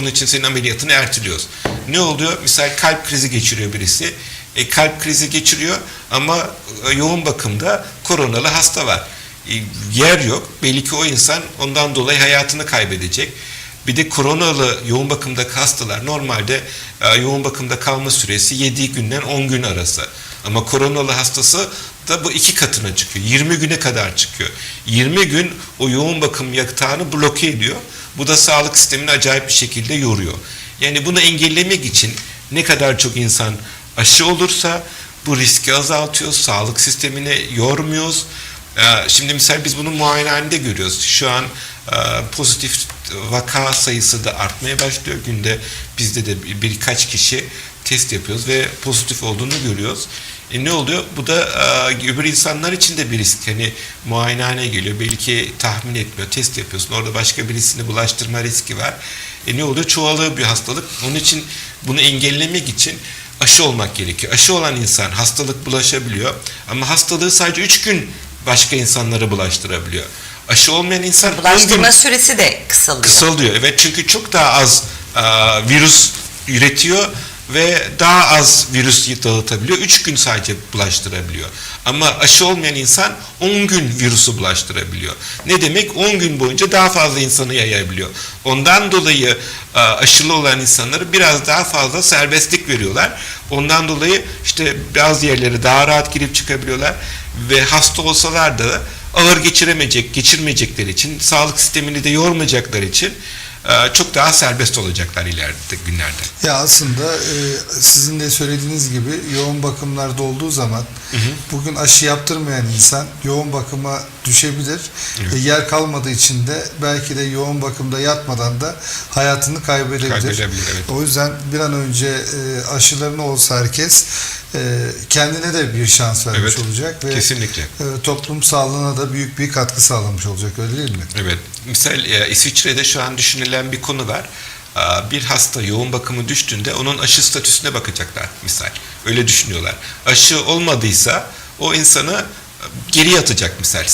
Onun için senin ameliyatını erteliyoruz. Ne oluyor? Misal kalp krizi geçiriyor birisi. E, kalp krizi geçiriyor ama e, yoğun bakımda koronalı hasta var. E, yer yok. Belli ki o insan ondan dolayı hayatını kaybedecek. Bir de koronalı yoğun bakımdaki hastalar normalde e, yoğun bakımda kalma süresi 7 günden 10 gün arası. Ama koronalı hastası da bu iki katına çıkıyor. 20 güne kadar çıkıyor. 20 gün o yoğun bakım yatağını bloke ediyor. Bu da sağlık sistemini acayip bir şekilde yoruyor. Yani bunu engellemek için ne kadar çok insan aşı olursa bu riski azaltıyor. Sağlık sistemini yormuyoruz. Ee, Şimdi misal biz bunu muayenehanede görüyoruz. Şu an e, pozitif vaka sayısı da artmaya başlıyor. Günde bizde de bir- birkaç kişi test yapıyoruz ve pozitif olduğunu görüyoruz. E ne oluyor? Bu da e, öbür insanlar için de bir risk. Hani muayenehaneye geliyor. Belki tahmin etmiyor. Test yapıyorsun. Orada başka birisini bulaştırma riski var. E ne oluyor? Çoğalıyor bir hastalık. Onun için bunu engellemek için aşı olmak gerekiyor. Aşı olan insan hastalık bulaşabiliyor. Ama hastalığı sadece 3 gün başka insanlara bulaştırabiliyor. Aşı olmayan insan 10 gün Bulaştırma süresi de kısalıyor. kısalıyor. Evet çünkü çok daha az e, virüs üretiyor ve daha az virüs dağıtabiliyor. 3 gün sadece bulaştırabiliyor. Ama aşı olmayan insan 10 gün virüsü bulaştırabiliyor. Ne demek? 10 gün boyunca daha fazla insanı yayabiliyor. Ondan dolayı e, aşılı olan insanları biraz daha fazla serbestlik veriyorlar. Ondan dolayı işte bazı yerlere daha rahat girip çıkabiliyorlar ve hasta olsalar da ağır geçiremeyecek, geçirmeyecekleri için, sağlık sistemini de yormayacakları için çok daha serbest olacaklar ileride günlerde. Ya aslında e, sizin de söylediğiniz gibi yoğun bakımlarda olduğu zaman bugün aşı yaptırmayan insan yoğun bakıma düşebilir. E, yer kalmadığı için de belki de yoğun bakımda yatmadan da hayatını kaybedebilir. Kaybedebilir, evet. O yüzden bir an önce e, aşılarını olsa herkes kendine de bir şans vermiş Evet, olacak ve kesinlikle. e, toplum sağlığına da büyük bir katkı sağlamış olacak öyle değil mi? Evet. Misal e, İsviçre'de şu an düşünülen bir konu var. Bir hasta yoğun bakımı düştüğünde onun aşı statüsüne bakacaklar misal. Öyle düşünüyorlar. Aşı olmadıysa o insanı geri atacak misal.